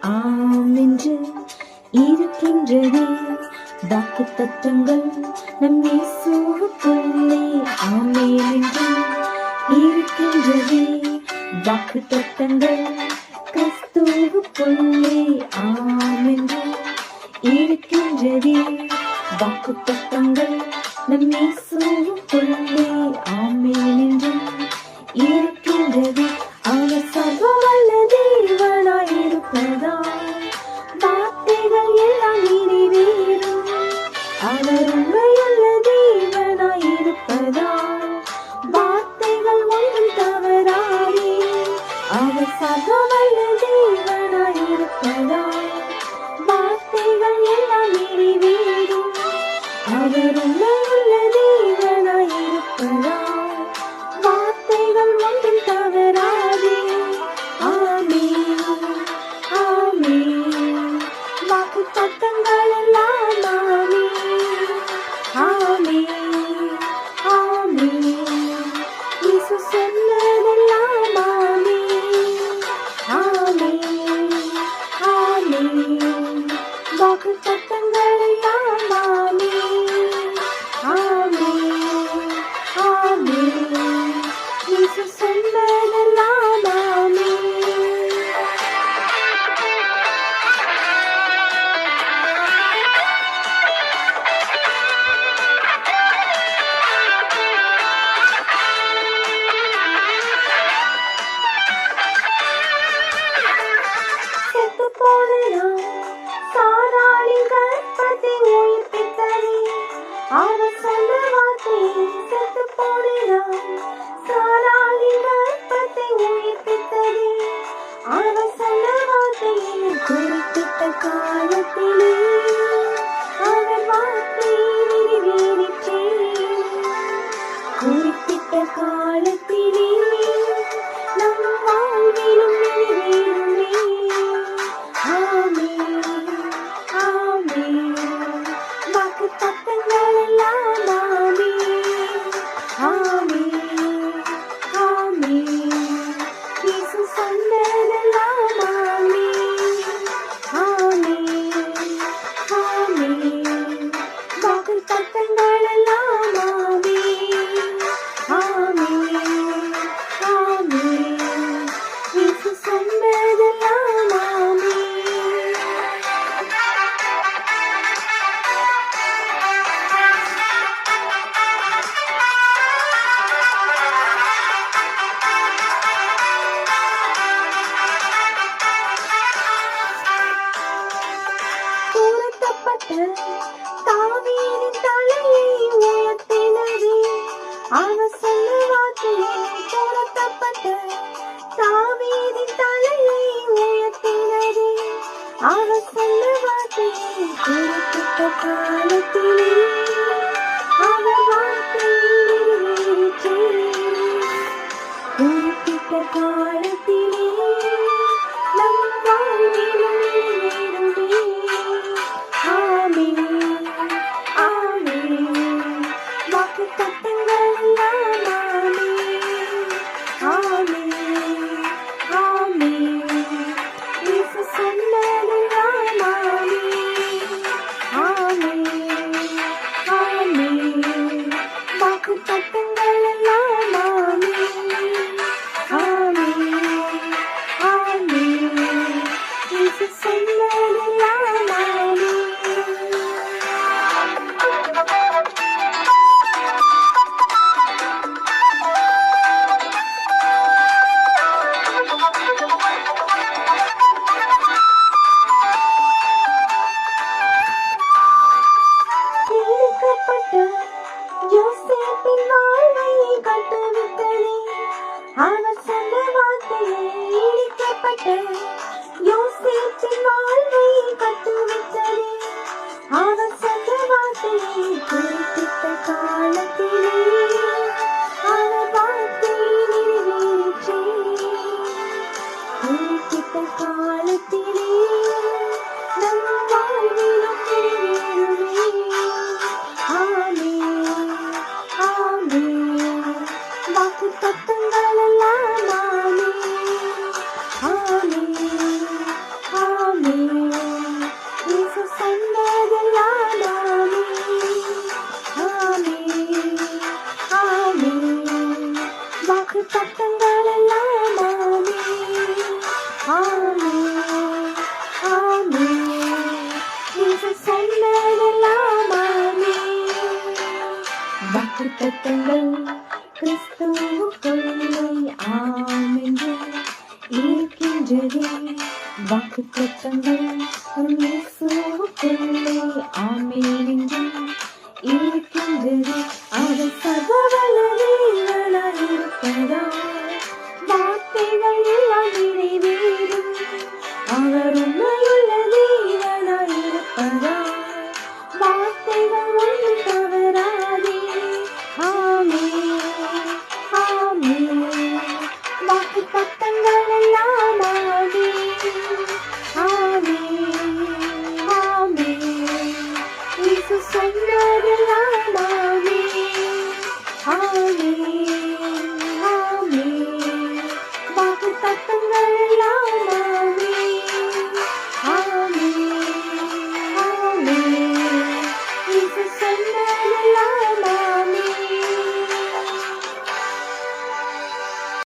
ஆம் என்று இருக்கின்றதே. வாக்கு தத்தங்கள் நம் இயேசுவுக்குள்ளே ஆமேன் என்று இருக்கின்றதே. வாக்கு தத்தங்கள் கிறிஸ்துவுக்குள்ளே ஆம் என்று இருக்கின்றதே. வாக்கு தத்தங்கள் நம் இயேசுவுக்குள்ளே அவர் தேவனாயிருப்பதால் வார்த்தைகள் ஒன்றும் தவறாதே. அவர் சர்வவல்ல தேவனாயிருப்பதால் வார்த்தைகள் எல்லாம் நிறைவேறும். அவர் உண்மையுள்ள தேவனாயிருப்பதால் வார்த்தைகள் ஒன்றும் தவறாதே. ஆமென் ஆமென். வாக்கு தத்தங்கள் எல்லாம் ஆமென் ஆமென் இயேசு சொன்னதெல்லாம் ஆமென் ஆமென் ஆமென் வாக்கு தத்தங்கள் எல்லாம் ஆமென் ஆமென் இயேசு அவர் வார்த்தையை காலத்திலே அவர் வார்த்தையை Oh. வாக்குத்தத்தங்கள் கிறிஸ்துவுக்குள்ளே ஆமென்று இருக்கின்றது. வாக்குத்தத்தங்கள் இயேசுவுக்குள்ளே ஆமென்று இருக்கின்றது.